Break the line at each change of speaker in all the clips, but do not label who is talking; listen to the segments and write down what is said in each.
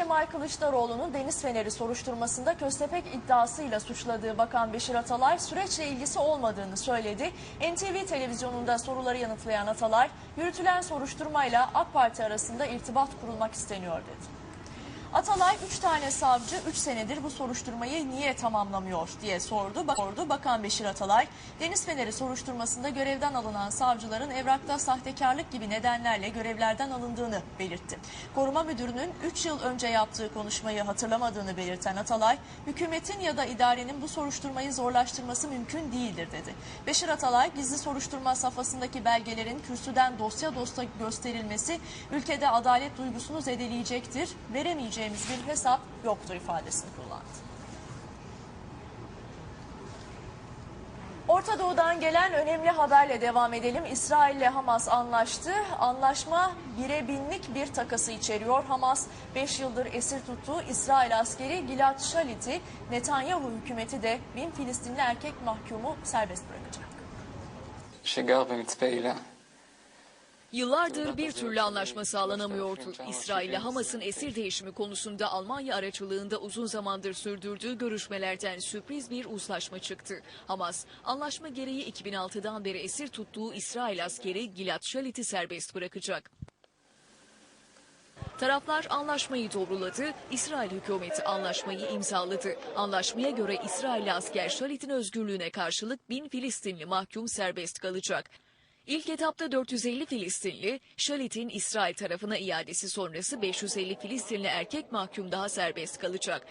Kemal Kılıçdaroğlu'nun Deniz Feneri soruşturmasında köstebek iddiasıyla suçladığı Bakan Beşir Atalay süreçle ilgisi olmadığını söyledi. NTV televizyonunda soruları yanıtlayan Atalay, yürütülen soruşturmayla AK Parti arasında irtibat kurulmak isteniyor dedi. Atalay 3 tane savcı 3 senedir bu soruşturmayı niye tamamlamıyor diye sordu. Bak- sordu. Bakan Beşir Atalay, Deniz Feneri soruşturmasında görevden alınan savcıların evrakta sahtekarlık gibi nedenlerle görevlerden alındığını belirtti. Koruma müdürünün 3 yıl önce yaptığı konuşmayı hatırlamadığını belirten Atalay, hükümetin ya da idarenin bu soruşturmayı zorlaştırması mümkün değildir dedi. Beşir Atalay, gizli soruşturma safhasındaki belgelerin kürsüden dosya dosya gösterilmesi ülkede adalet duygusunu zedeleyecektir. Veremeyeceğimiz bir hesap yoktur ifadesini kullandı. Orta Doğu'dan gelen önemli haberle devam edelim. İsrail ile Hamas anlaştı. Anlaşma bire binlik bir takası içeriyor. Hamas 5 yıldır esir tuttuğu İsrail askeri Gilad Şalit'i Netanyahu hükümeti de bin Filistinli erkek mahkumu serbest bırakacak.
Yıllardır bir türlü anlaşma sağlanamıyordu. İsrail ile Hamas'ın esir değişimi konusunda Almanya aracılığında uzun zamandır sürdürdüğü görüşmelerden sürpriz bir uzlaşma çıktı. Hamas, anlaşma gereği 2006'dan beri esir tuttuğu İsrail askeri Gilad Şalit'i serbest bırakacak. Taraflar anlaşmayı doğruladı, İsrail hükümeti anlaşmayı imzaladı. Anlaşmaya göre İsrail asker Şalit'in özgürlüğüne karşılık bin Filistinli mahkum serbest kalacak. İlk etapta 450 Filistinli, Şalit'in İsrail tarafına iadesi sonrası 550 Filistinli erkek mahkum daha serbest kalacak.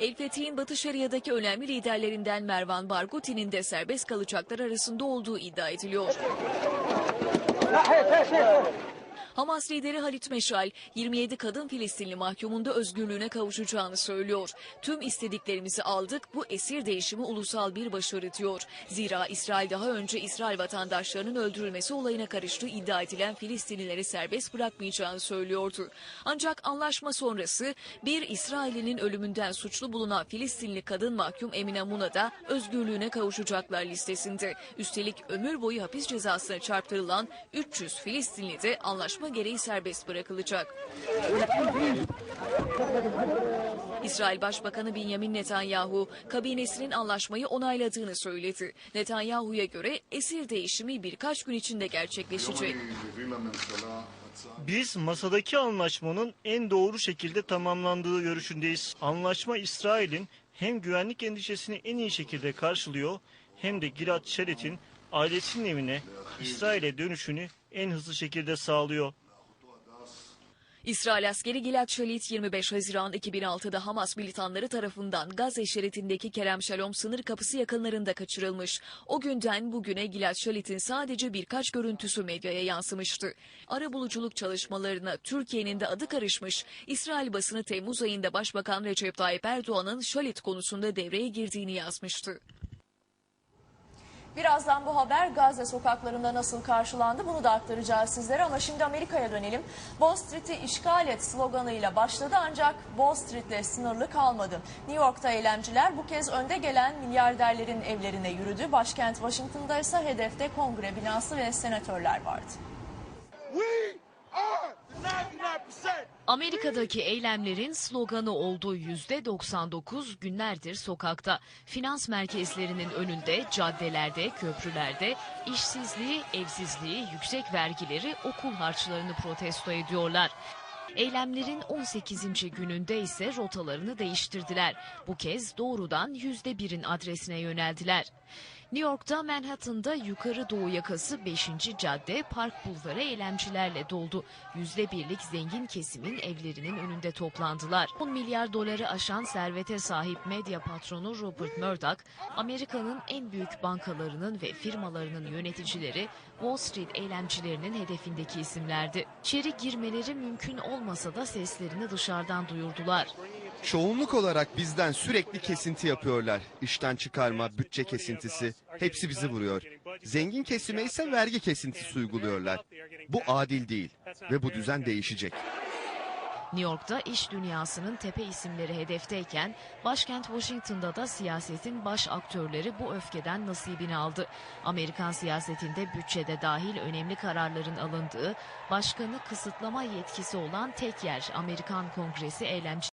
El Fethi'nin Batı Şeria'daki önemli liderlerinden Mervan Barghuti'nin de serbest kalacaklar arasında olduğu iddia ediliyor. Hamas lideri Halit Meşal, 27 kadın Filistinli mahkumunda özgürlüğüne kavuşacağını söylüyor. Tüm istediklerimizi aldık, bu esir değişimi ulusal bir başarı diyor. Zira İsrail daha önce İsrail vatandaşlarının öldürülmesi olayına karıştığı iddia edilen Filistinlileri serbest bırakmayacağını söylüyordu. Ancak anlaşma sonrası bir İsrail'in ölümünden suçlu bulunan Filistinli kadın mahkum Emine Muna da özgürlüğüne kavuşacaklar listesinde. Üstelik ömür boyu hapis cezasına çarptırılan 300 Filistinli de anlaşma gereği serbest bırakılacak. İsrail Başbakanı Benjamin Netanyahu kabinesinin anlaşmayı onayladığını söyledi. Netanyahu'ya göre esir değişimi birkaç gün içinde gerçekleşecek.
Biz masadaki anlaşmanın en doğru şekilde tamamlandığı görüşündeyiz. Anlaşma İsrail'in hem güvenlik endişesini en iyi şekilde karşılıyor hem de Gilad Şerit'in ailesinin evine İsrail'e dönüşünü en hızlı şekilde sağlıyor.
İsrail askeri Gilad Shalit 25 Haziran 2006'da Hamas militanları tarafından Gazze şeridindeki Kerem Shalom sınır kapısı yakınlarında kaçırılmış. O günden bugüne Gilad Shalit'in sadece birkaç görüntüsü medyaya yansımıştı. Arabuluculuk çalışmalarına Türkiye'nin de adı karışmış. İsrail basını Temmuz ayında Başbakan Recep Tayyip Erdoğan'ın Shalit konusunda devreye girdiğini yazmıştı.
Birazdan bu haber Gazze sokaklarında nasıl karşılandı bunu da aktaracağız sizlere ama şimdi Amerika'ya dönelim. Wall Street'i işgal et sloganıyla başladı ancak Wall Street'le sınırlı kalmadı. New York'ta eylemciler bu kez önde gelen milyarderlerin evlerine yürüdü. Başkent Washington'da ise hedefte kongre binası ve senatörler vardı.
We are the 99%.
Amerika'daki eylemlerin sloganı olduğu %99 günlerdir sokakta. Finans merkezlerinin önünde, caddelerde, köprülerde işsizliği, evsizliği, yüksek vergileri, okul harçlarını protesto ediyorlar. Eylemlerin 18. gününde ise rotalarını değiştirdiler. Bu kez doğrudan %1'in adresine yöneldiler. New York'ta Manhattan'da yukarı doğu yakası 5. cadde Park Bulvarı eylemcilerle doldu. %1'lik zengin kesimin evlerinin önünde toplandılar. 10 milyar doları aşan servete sahip medya patronu Rupert Murdoch, Amerika'nın en büyük bankalarının ve firmalarının yöneticileri Wall Street eylemcilerinin hedefindeki isimlerdi. İçeri girmeleri mümkün olmasa da seslerini dışarıdan duyurdular.
Çoğunluk olarak bizden sürekli kesinti yapıyorlar. İşten çıkarma, bütçe kesintisi hepsi bizi vuruyor. Zengin kesime ise vergi kesintisi uyguluyorlar. Bu adil değil ve bu düzen değişecek.
New York'ta iş dünyasının tepe isimleri hedefteyken başkent Washington'da da siyasetin baş aktörleri bu öfkeden nasibini aldı. Amerikan siyasetinde bütçede dahil önemli kararların alındığı, başkanı kısıtlama yetkisi olan tek yer Amerikan Kongresi eylemci